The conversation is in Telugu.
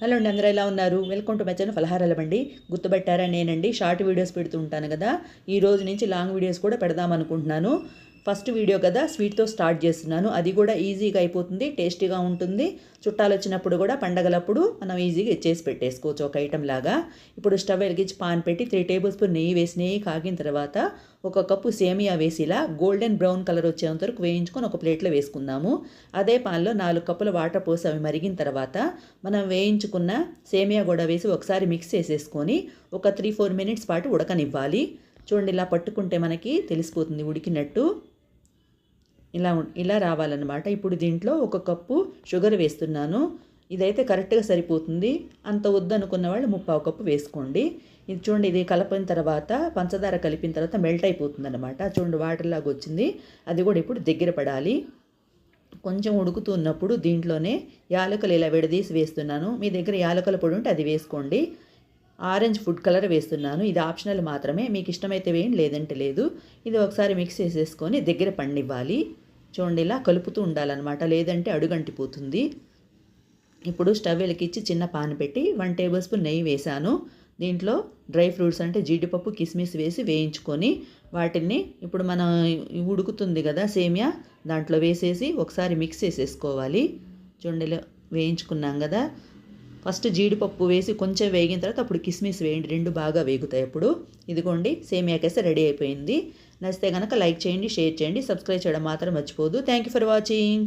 హలో అండి అందరూ ఎలా ఉన్నారు? వెల్కమ్ టు మై ఛానల్ ఫలహారాల బండి గుర్తుపెట్టారా? నేనండి షార్ట్ వీడియోస్ పెడుతూ ఉంటాను కదా. ఈ రోజు నుంచి లాంగ్ వీడియోస్ కూడా పెడదాం అనుకుంటున్నాను. ఫస్ట్ వీడియో కదా స్వీట్తో స్టార్ట్ చేస్తున్నాను. అది కూడా ఈజీగా అయిపోతుంది టేస్టీగా ఉంటుంది. చుట్టాలు వచ్చినప్పుడు కూడా పండగలప్పుడు మనం ఈజీగా చేసి పెట్టేసుకోవచ్చు ఒక ఐటెం లాగా. ఇప్పుడు స్టవ్ వెలిగించి పాన్ పెట్టి త్రీ టేబుల్ స్పూన్ నెయ్యి వేసి నెయ్యి కాగిన తర్వాత ఒక కప్పు సేమియా వేసి ఇలా గోల్డెన్ బ్రౌన్ కలర్ వచ్చేంత వరకు వేయించుకొని ఒక ప్లేట్లో వేసుకుందాము. అదే పాన్లో నాలుగు కప్పుల వాటర్ పోసి అవి మరిగిన తర్వాత మనం వేయించుకున్న సేమియా కూడా వేసి ఒకసారి మిక్స్ చేసేసుకొని ఒక త్రీ ఫోర్ మినిట్స్ పాటు ఉడకనివ్వాలి. చూడండి ఇలా పట్టుకుంటే మనకి తెలిసిపోతుంది ఉడికినట్టు. ఇలా ఉం- ఇలా రావాలన్నమాట. ఇప్పుడు దీంట్లో ఒక కప్పు షుగర్ వేస్తున్నాను. ఇదైతే కరెక్ట్గా సరిపోతుంది. అంత వద్దనుకున్న వాళ్ళు ముప్పావు కప్పు వేసుకోండి. ఇది చూడండి ఇది కలిపిన తర్వాత పంచదార కలిపిన తర్వాత మెల్ట్ అయిపోతుంది అనమాట చూడండి వాటర్లాగా వచ్చింది. అది కూడా ఇప్పుడు దగ్గర పడాలి. కొంచెం ఉడుకుతున్నప్పుడు దీంట్లోనే యాలకులు ఇలా విడదీసి వేస్తున్నాను. మీ దగ్గర యాలకుల పొడి ఉంటే అది వేసుకోండి. ఆరెంజ్ ఫుడ్ కలర్ వేస్తున్నాను. ఇది ఆప్షనల్ మాత్రమే. మీకు ఇష్టమైతే వేయండి లేదంటే లేదు. ఇది ఒకసారి మిక్స్ చేసేసుకొని దగ్గర పండివ్వాలి. చూడండి ఇలా కలుపుతూ ఉండాలన్నమాట. లేదంటే అడుగంటిపోతుంది. ఇప్పుడు స్టవ్ వెలికిచ్చి చిన్న పాన్ పెట్టి వన్ టేబుల్ స్పూన్ నెయ్యి వేశాను. దీంట్లో డ్రై ఫ్రూట్స్ అంటే జీడిపప్పు కిస్మిస్ వేసి వేయించుకొని వాటిని ఇప్పుడు మనం ఉడుకుతుంది కదా సేమియా దాంట్లో వేసేసి ఒకసారి మిక్స్ చేసేసుకోవాలి. చూడండి వేయించుకున్నాం కదా. ఫస్ట్ జీడిపప్పు వేసి కొంచెం వేగిన తర్వాత అప్పుడు కిస్మిస్ వేయండి. రెండు బాగా వేగుతాయి అప్పుడు. ఇదిగోండి సేమియాకైతే రెడీ అయిపోయింది. నచ్చితే కనుక లైక్ చేయండి షేర్ చేయండి సబ్స్క్రైబ్ చేయడం మాత్రం మర్చిపోదు థ్యాంక్ యూ ఫర్ వాచింగ్.